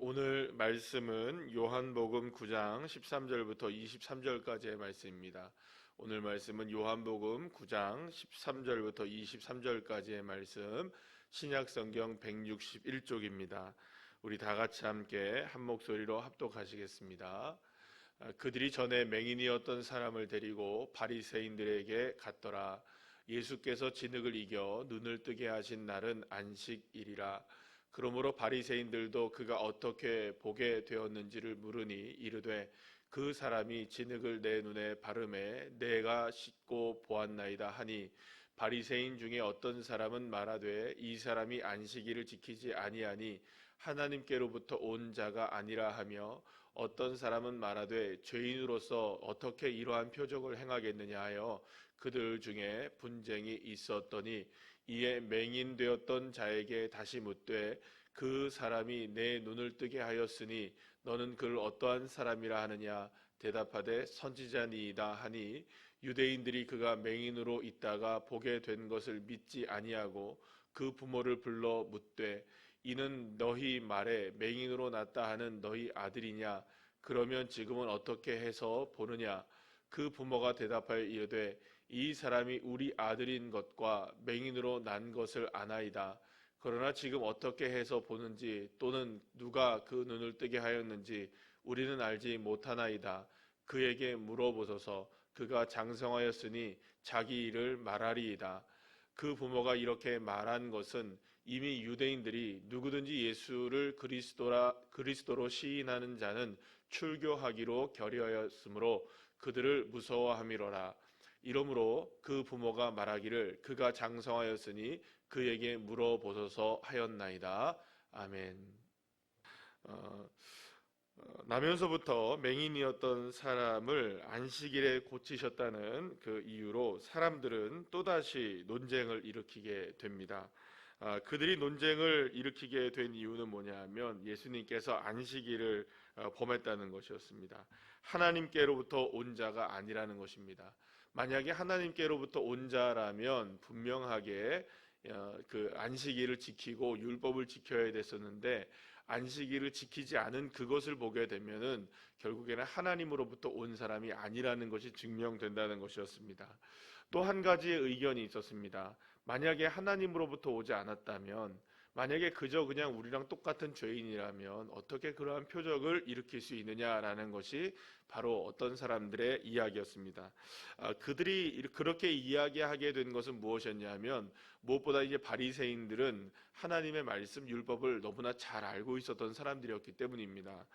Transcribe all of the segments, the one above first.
오늘 말씀은 요한복음 9장 13절부터 23절까지의 말씀입니다. 오늘 말씀은 요한복음 9장 13절부터 23절까지의 말씀 신약 성경 161쪽입니다. 우리 다 같이 함께 한 목소리로 합독하시겠습니다. 그들이 전에 맹인이었던 사람을 데리고 바리새인들에게 갔더라. 예수께서 진흙을 이겨 눈을 뜨게 하신 날은 안식일이라. 그러므로 바리새인들도 그가 어떻게 보게 되었는지를 물으니 이르되 그 사람이 진흙을 내 눈에 바르매 내가 씻고 보았나이다 하니 바리새인 중에 어떤 사람은 말하되 이 사람이 안식일을 지키지 아니하니 하나님께로부터 온 자가 아니라 하며 어떤 사람은 말하되 죄인으로서 어떻게 이러한 표적을 행하겠느냐 하여 그들 중에 분쟁이 있었더니 이에 맹인되었던 자에게 다시 묻되 그 사람이 내 눈을 뜨게 하였으니 너는 그를 어떠한 사람이라 하느냐? 대답하되 선지자니이다 하니 유대인들이 그가 맹인으로 있다가 보게 된 것을 믿지 아니하고 그 부모를 불러 묻되 이는 너희 말에 맹인으로 났다 하는 너희 아들이냐 그러면 지금은 어떻게 해서 보느냐 그 부모가 대답하여 이르되 이 사람이 우리 아들인 것과 맹인으로 난 것을 아나이다. 그러나 지금 어떻게 해서 보는지 또는 누가 그 눈을 뜨게 하였는지 우리는 알지 못하나이다. 그에게 물어보소서 그가 장성하였으니 자기 일을 말하리이다. 그 부모가 이렇게 말한 것은 이미 유대인들이 누구든지 예수를 그리스도라 그리스도로 시인하는 자는 출교하기로 결의하였으므로 그들을 무서워함이로라. 이러므로 그 부모가 말하기를 그가 장성하였으니 그에게 물어보소서 하였나이다. 아멘. 어, 어, 나면서부터 맹인이었던 사람을 안식일에 고치셨다는 그 이유로 사람들은 또다시 논쟁을 일으키게 됩니다. 아, 그들이 논쟁을 일으키게 된 이유는 뭐냐면 예수님께서 안식일을 어, 범했다는 것이었습니다. 하나님께로부터 온 자가 아니라는 것입니다. 만약에 하나님께로부터 온 자라면 분명하게 어, 그 안식일을 지키고 율법을 지켜야 됐었는데 안식일을 지키지 않은 그것을 보게 되면은 결국에는 하나님으로부터 온 사람이 아니라는 것이 증명된다는 것이었습니다. 또 한 가지의 의견이 있었습니다. 만약에 하나님으로부터 오지 않았다면 만약에 그저 그냥 우리랑 똑같은 죄인이라면 어떻게 그러한 표적을 일으킬 수 있느냐라는 것이 바로 어떤 사람들의 이야기였습니다. 아, 그들이 그렇게 이야기하게 된 것은 무엇이었냐면 무엇보다 이제 바리새인들은 하나님의 말씀 율법을 너무나 잘 알고 있었던 사람들이었기 때문입니다.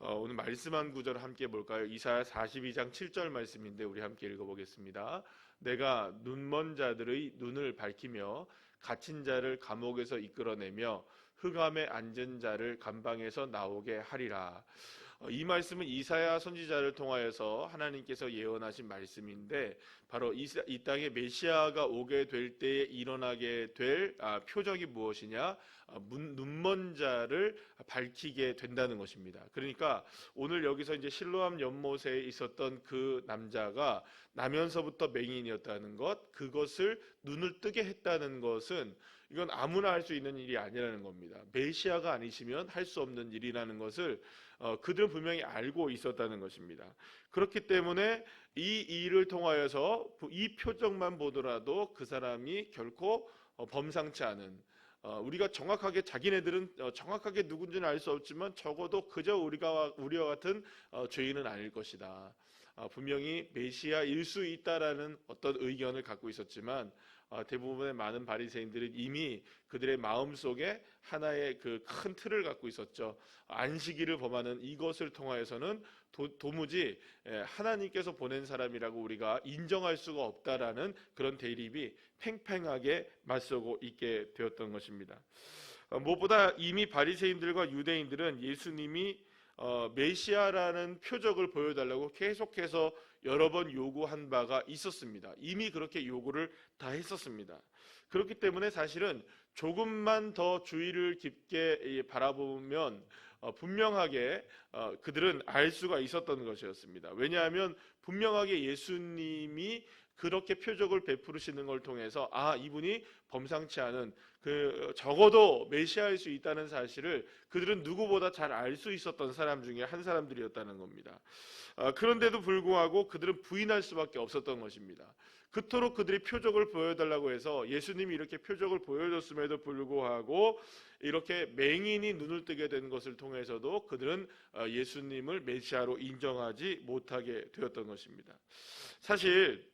어, 오늘 말씀 한 구절 함께 볼까요? 이사야 42장 7절 말씀인데 우리 함께 읽어보겠습니다. 내가 눈먼 자들의 눈을 밝히며 갇힌 자를 감옥에서 이끌어내며 흑암에 앉은 자를 감방에서 나오게 하리라. 어, 이 말씀은 이사야 선지자를 통하여서 하나님께서 예언하신 말씀인데 바로 이, 이 땅에 메시아가 오게 될 때에 일어나게 될 아, 표적이 무엇이냐? 아, 눈먼 자를 밝히게 된다는 것입니다. 그러니까 오늘 여기서 이제 실로암 연못에 있었던 그 남자가 나면서부터 맹인이었다는 것, 그것을 눈을 뜨게 했다는 것은 이건 아무나 할 수 있는 일이 아니라는 겁니다. 메시아가 아니시면 할 수 없는 일이라는 것을 어, 그들은 분명히 알고 있었다는 것입니다. 그렇기 때문에 이 일을 통하여서 이 표정만 보더라도 그 사람이 결코 어, 범상치 않은 어, 우리가 정확하게 자기네들은 어, 정확하게 누군지는 알 수 없지만 적어도 그저 우리가 우리와 같은 어, 죄인은 아닐 것이다. 어, 분명히 메시아일 수 있다라는 어떤 의견을 갖고 있었지만 어, 대부분의 많은 바리새인들은 이미 그들의 마음 속에 하나의 그 큰 틀을 갖고 있었죠. 안식일을 범하는 이것을 통하여서는 도, 무지 하나님께서 보낸 사람이라고 우리가 인정할 수가 없다라는 그런 대립이 팽팽하게 맞서고 있게 되었던 것입니다. 어, 무엇보다 이미 바리새인들과 유대인들은 예수님이 어, 메시아라는 표적을 보여달라고 계속해서 여러 번 요구한 바가 있었습니다. 이미 그렇게 요구를 다 했었습니다. 그렇기 때문에 사실은 조금만 더 주의를 깊게 바라보면 어, 분명하게 어, 그들은 알 수가 있었던 것이었습니다. 왜냐하면 분명하게 예수님이 그렇게 표적을 베푸시는 걸 통해서 아 이분이 범상치 않은 그 적어도 메시아일 수 있다는 사실을 그들은 누구보다 잘 알 수 있었던 사람 중에 한 사람들이었다는 겁니다. 아, 그런데도 불구하고 그들은 부인할 수밖에 없었던 것입니다. 그토록 그들이 표적을 보여달라고 해서 예수님이 이렇게 표적을 보여줬음에도 불구하고 이렇게 맹인이 눈을 뜨게 된 것을 통해서도 그들은 어, 예수님을 메시아로 인정하지 못하게 되었던 것입니다. 사실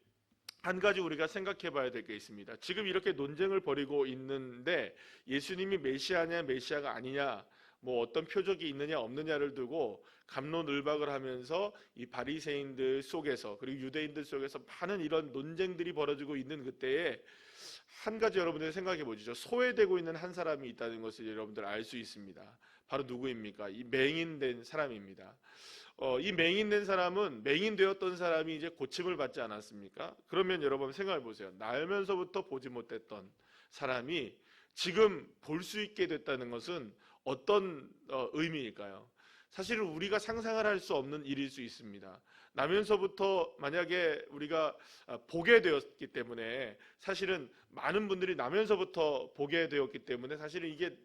한 가지 우리가 생각해 봐야 될 게 있습니다. 지금 이렇게 논쟁을 벌이고 있는데 예수님이 메시아냐 메시아가 아니냐 뭐 어떤 표적이 있느냐 없느냐를 두고 감론을박을 하면서 이 바리새인들 속에서 그리고 유대인들 속에서 많은 이런 논쟁들이 벌어지고 있는 그때에 한 가지 여러분들이 생각해 보시죠. 소외되고 있는 한 사람이 있다는 것을 여러분들 알 수 있습니다. 바로 누구입니까? 이 맹인된 사람입니다. 어, 이 맹인된 사람은 맹인되었던 사람이 이제 고침을 받지 않았습니까? 그러면 여러분 생각해 보세요. 날면서부터 보지 못했던 사람이 지금 볼 수 있게 됐다는 것은 어떤 어, 의미일까요? 사실은 우리가 상상을 할 수 없는 일일 수 있습니다. 나면서부터 만약에 우리가 어, 보게 되었기 때문에 사실은 많은 분들이 나면서부터 보게 되었기 때문에 사실은 이게 나-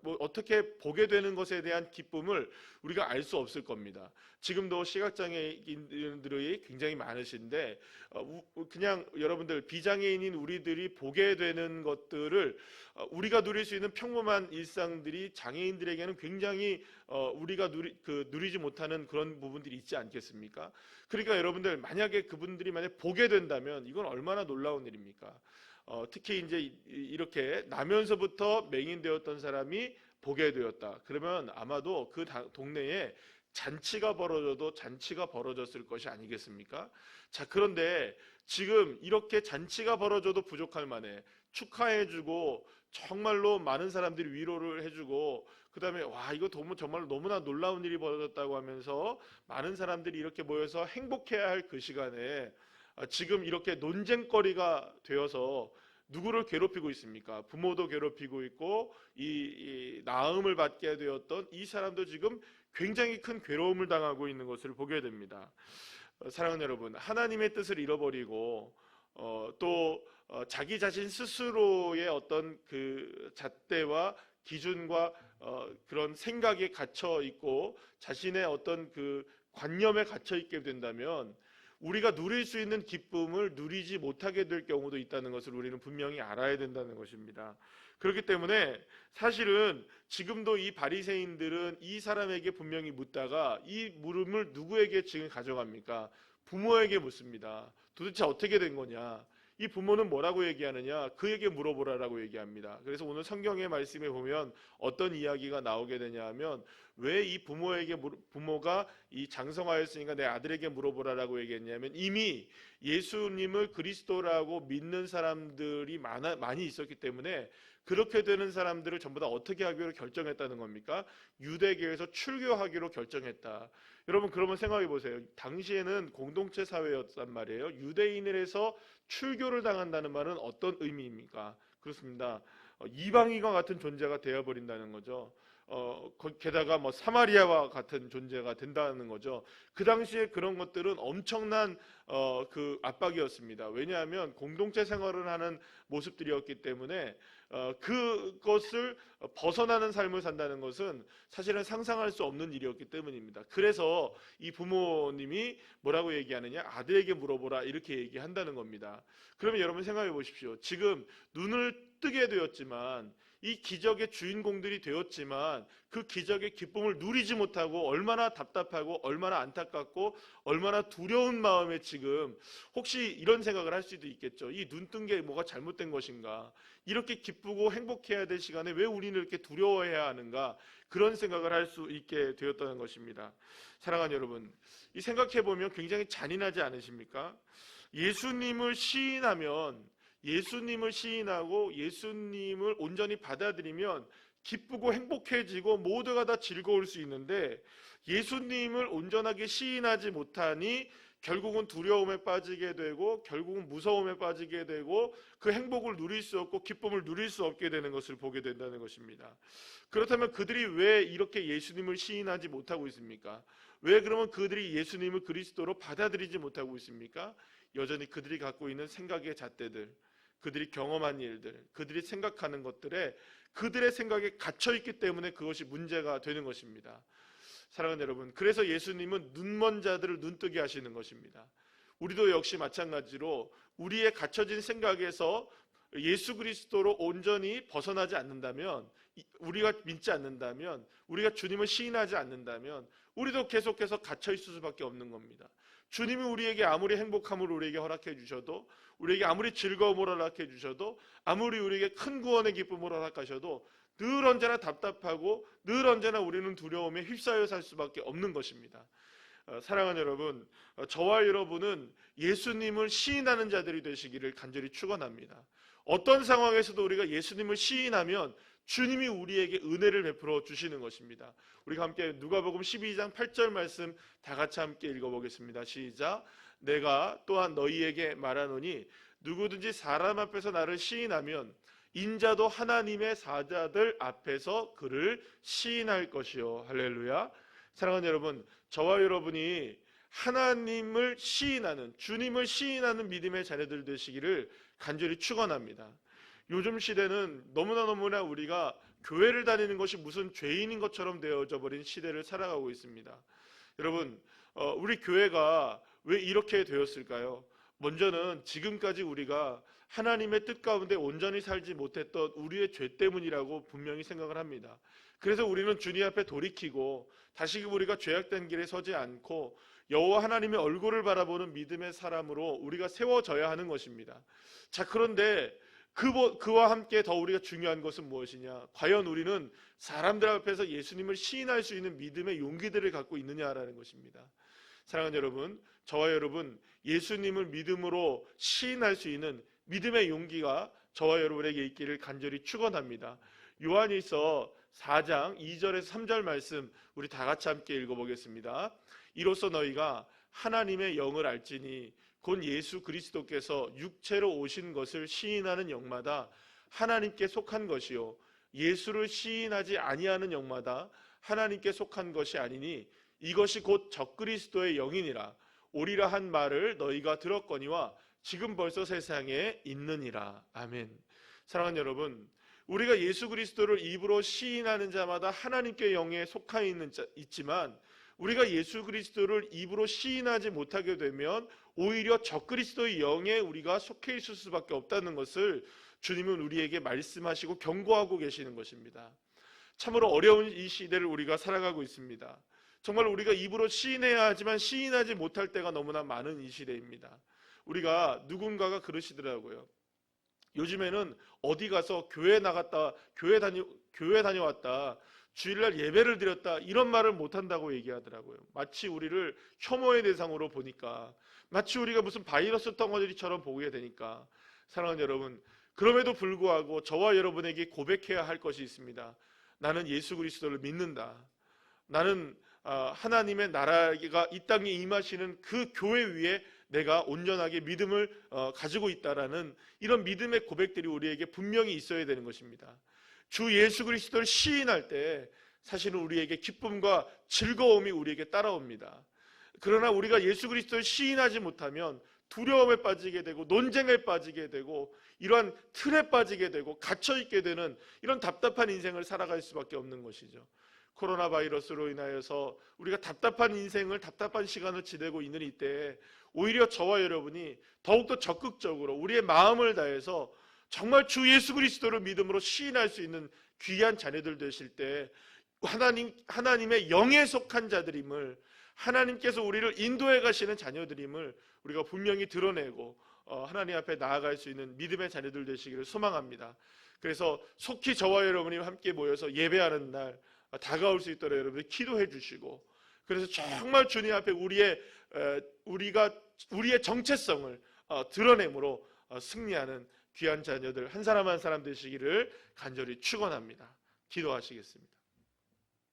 뭐 어떻게 보게 되는 것에 대한 기쁨을 우리가 알 수 없을 겁니다. 지금도 시각장애인들이 굉장히 많으신데 어, 우- 그냥 여러분들 비장애인인 우리들이 보게 되는 것들을 어, 우리가 누릴 수 있는 평범한 일상들이 장애인들에게는 굉장히 어, 우리가 누리, 그 누리지 못하는 그런 부분들이 있지 않겠습니까? 그러니까 여러분들 만약에 그분들이 만약 보게 된다면 이건 얼마나 놀라운 일입니까? 어, 특히 이제 이- 이렇게 나면서부터 맹인되었던 사람이 보게 되었다. 그러면 아마도 그 다- 동네에 잔치가 벌어져도 잔치가 벌어졌을 것이 아니겠습니까? 자, 그런데 지금 이렇게 잔치가 벌어져도 부족할 만해 축하해주고 정말로 많은 사람들이 위로를 해주고 그 다음에 와 이거 너무 정말 너무나 놀라운 일이 벌어졌다고 하면서 많은 사람들이 이렇게 모여서 행복해야 할 그 시간에 아, 지금 이렇게 논쟁거리가 되어서 누구를 괴롭히고 있습니까? 부모도 괴롭히고 있고 이, 이 나음을 받게 되었던 이 사람도 지금 굉장히 큰 괴로움을 당하고 있는 것을 보게 됩니다. 어, 사랑하는 여러분, 하나님의 뜻을 잃어버리고 어, 또 어, 자기 자신 스스로의 어떤 그 잣대와 기준과 어, 그런 생각에 갇혀 있고 자신의 어떤 그 관념에 갇혀 있게 된다면 우리가 누릴 수 있는 기쁨을 누리지 못하게 될 경우도 있다는 것을 우리는 분명히 알아야 된다는 것입니다. 그렇기 때문에 사실은 지금도 이 바리새인들은 이 사람에게 분명히 묻다가 이 물음을 누구에게 지금 가져갑니까? 부모에게 묻습니다. 도대체 어떻게 된 거냐? 이 부모는 뭐라고 얘기하느냐? 그에게 물어보라라고 얘기합니다. 그래서 오늘 성경의 말씀에 보면 어떤 이야기가 나오게 되냐 하면 왜 이 부모에게 물- 부모가 이 장성하였으니까 내 아들에게 물어보라라고 얘기했냐면 이미 예수님을 그리스도라고 믿는 사람들이 많아, 많이 있었기 때문에 그렇게 되는 사람들을 전부 다 어떻게 하기로 결정했다는 겁니까? 유대교에서 출교하기로 결정했다. 여러분 그러면 생각해 보세요. 당시에는 공동체 사회였단 말이에요. 유대인을 해서 출교를 당한다는 말은 어떤 의미입니까? 그렇습니다. 어, 이방인과 같은 존재가 되어버린다는 거죠. 어, 거- 게다가 뭐 사마리아와 같은 존재가 된다는 거죠. 그 당시에 그런 것들은 엄청난 어, 그 압박이었습니다. 왜냐하면 공동체 생활을 하는 모습들이었기 때문에 어, 그것을 벗어나는 삶을 산다는 것은 사실은 상상할 수 없는 일이었기 때문입니다. 그래서 이 부모님이 뭐라고 얘기하느냐 아들에게 물어보라 이렇게 얘기한다는 겁니다. 그러면 여러분 생각해 보십시오. 지금 눈을 뜨게 되었지만 이 기적의 주인공들이 되었지만 그 기적의 기쁨을 누리지 못하고 얼마나 답답하고 얼마나 안타깝고 얼마나 두려운 마음에 지금 혹시 이런 생각을 할 수도 있겠죠. 이 눈뜬 게 뭐가 잘못된 것인가? 이렇게 기쁘고 행복해야 될 시간에 왜 우리는 이렇게 두려워해야 하는가? 그런 생각을 할 수 있게 되었다는 것입니다. 사랑하는 여러분, 이 생각해 보면 굉장히 잔인하지 않으십니까? 예수님을 시인하면 예수님을 시인하고 예수님을 온전히 받아들이면 기쁘고 행복해지고 모두가 다 즐거울 수 있는데 예수님을 온전하게 시인하지 못하니 결국은 두려움에 빠지게 되고 결국은 무서움에 빠지게 되고 그 행복을 누릴 수 없고 기쁨을 누릴 수 없게 되는 것을 보게 된다는 것입니다. 그렇다면 그들이 왜 이렇게 예수님을 시인하지 못하고 있습니까? 왜 그러면 그들이 예수님을 그리스도로 받아들이지 못하고 있습니까? 여전히 그들이 갖고 있는 생각의 잣대들, 그들이 경험한 일들, 그들이 생각하는 것들에 그들의 생각에 갇혀 있기 때문에 그것이 문제가 되는 것입니다. 사랑하는 여러분, 그래서 예수님은 눈먼 자들을 눈뜨게 하시는 것입니다. 우리도 역시 마찬가지로 우리의 갇혀진 생각에서 예수 그리스도로 온전히 벗어나지 않는다면 이- 우리가 믿지 않는다면 우리가 주님을 시인하지 않는다면 우리도 계속해서 갇혀 있을 수밖에 없는 겁니다. 주님이 우리에게 아무리 행복함을 우리에게 허락해 주셔도 우리에게 아무리 즐거움을 허락해 주셔도 아무리 우리에게 큰 구원의 기쁨을 허락하셔도 늘 언제나 답답하고 늘 언제나 우리는 두려움에 휩싸여 살 수밖에 없는 것입니다. 어, 사랑하는 여러분, 어, 저와 여러분은 예수님을 시인하는 자들이 되시기를 간절히 축원합니다. 어떤 상황에서도 우리가 예수님을 시인하면 주님이 우리에게 은혜를 베풀어 주시는 것입니다. 우리가 함께 누가복음 12장 8절 말씀 다 같이 함께 읽어보겠습니다. 시작. 내가 또한 너희에게 말하노니 누구든지 사람 앞에서 나를 시인하면 인자도 하나님의 사자들 앞에서 그를 시인할 것이요. 할렐루야. 사랑하는 여러분, 저와 여러분이 하나님을 시인하는 주님을 시인하는 믿음의 자녀들 되시기를 간절히 축원합니다. 요즘 시대는 너무나 너무나 우리가 교회를 다니는 것이 무슨 죄인인 것처럼 되어져 버린 시대를 살아가고 있습니다. 여러분, 어, 우리 교회가 왜 이렇게 되었을까요? 먼저는 지금까지 우리가 하나님의 뜻 가운데 온전히 살지 못했던 우리의 죄 때문이라고 분명히 생각을 합니다. 그래서 우리는 주님 앞에 돌이키고 다시금 우리가 죄악된 길에 서지 않고 여호와 하나님의 얼굴을 바라보는 믿음의 사람으로 우리가 세워져야 하는 것입니다. 자, 그런데 그, 그와 함께 더 우리가 중요한 것은 무엇이냐? 과연 우리는 사람들 앞에서 예수님을 시인할 수 있는 믿음의 용기들을 갖고 있느냐라는 것입니다. 사랑하는 여러분, 저와 여러분, 예수님을 믿음으로 시인할 수 있는 믿음의 용기가 저와 여러분에게 있기를 간절히 축원합니다. 요한일서 4장 2절에서 3절 말씀 우리 다 같이 함께 읽어보겠습니다. 이로써 너희가 하나님의 영을 알지니 곧 예수 그리스도께서 육체로 오신 것을 시인하는 영마다 하나님께 속한 것이요. 예수를 시인하지 아니하는 영마다 하나님께 속한 것이 아니니 이것이 곧 적그리스도의 영이니라. 오리라 한 말을 너희가 들었거니와 지금 벌써 세상에 있느니라. 아멘. 사랑하는 여러분 우리가 예수 그리스도를 입으로 시인하는 자마다 하나님께 영에 속하 있는 자, 있지만 우리가 예수 그리스도를 입으로 시인하지 못하게 되면 오히려 적그리스도의 영에 우리가 속해 있을 수밖에 없다는 것을 주님은 우리에게 말씀하시고 경고하고 계시는 것입니다. 참으로 어려운 이 시대를 우리가 살아가고 있습니다. 정말 우리가 입으로 시인해야 하지만 시인하지 못할 때가 너무나 많은 이 시대입니다. 우리가 누군가가 그러시더라고요. 요즘에는 어디 가서 교회 나갔다, 교회 다녀, 교회 다녀왔다, 주일날 예배를 드렸다, 이런 말을 못 한다고 얘기하더라고요. 마치 우리를 혐오의 대상으로 보니까, 마치 우리가 무슨 바이러스 덩어리처럼 보게 되니까, 사랑하는 여러분, 그럼에도 불구하고 저와 여러분에게 고백해야 할 것이 있습니다. 나는 예수 그리스도를 믿는다. 나는 아, 하나님의 나라가 이 땅에 임하시는 그 교회 위에 내가 온전하게 믿음을 어, 가지고 있다라는 이런 믿음의 고백들이 우리에게 분명히 있어야 되는 것입니다. 주 예수 그리스도를 시인할 때 사실은 우리에게 기쁨과 즐거움이 우리에게 따라옵니다. 그러나 우리가 예수 그리스도를 시인하지 못하면 두려움에 빠지게 되고 논쟁에 빠지게 되고 이러한 틀에 빠지게 되고 갇혀 있게 되는 이런 답답한 인생을 살아갈 수밖에 없는 것이죠. 코로나 바이러스로 인하여서 우리가 답답한 인생을 답답한 시간을 지내고 있는 이때 오히려 저와 여러분이 더욱더 적극적으로 우리의 마음을 다해서 정말 주 예수 그리스도를 믿음으로 시인할 수 있는 귀한 자녀들 되실 때 하나님 하나님의 영에 속한 자들임을 하나님께서 우리를 인도해 가시는 자녀들임을 우리가 분명히 드러내고 어, 하나님 앞에 나아갈 수 있는 믿음의 자녀들 되시기를 소망합니다. 그래서 속히 저와 여러분이 함께 모여서 예배하는 날 다가올 수 있도록 여러분이 기도해 주시고 그래서 정말 주님 앞에 우리의 에, 우리가 우리의 정체성을 어, 드러내므로 어, 승리하는 귀한 자녀들 한 사람 한 사람 되시기를 간절히 축원합니다. 기도하시겠습니다.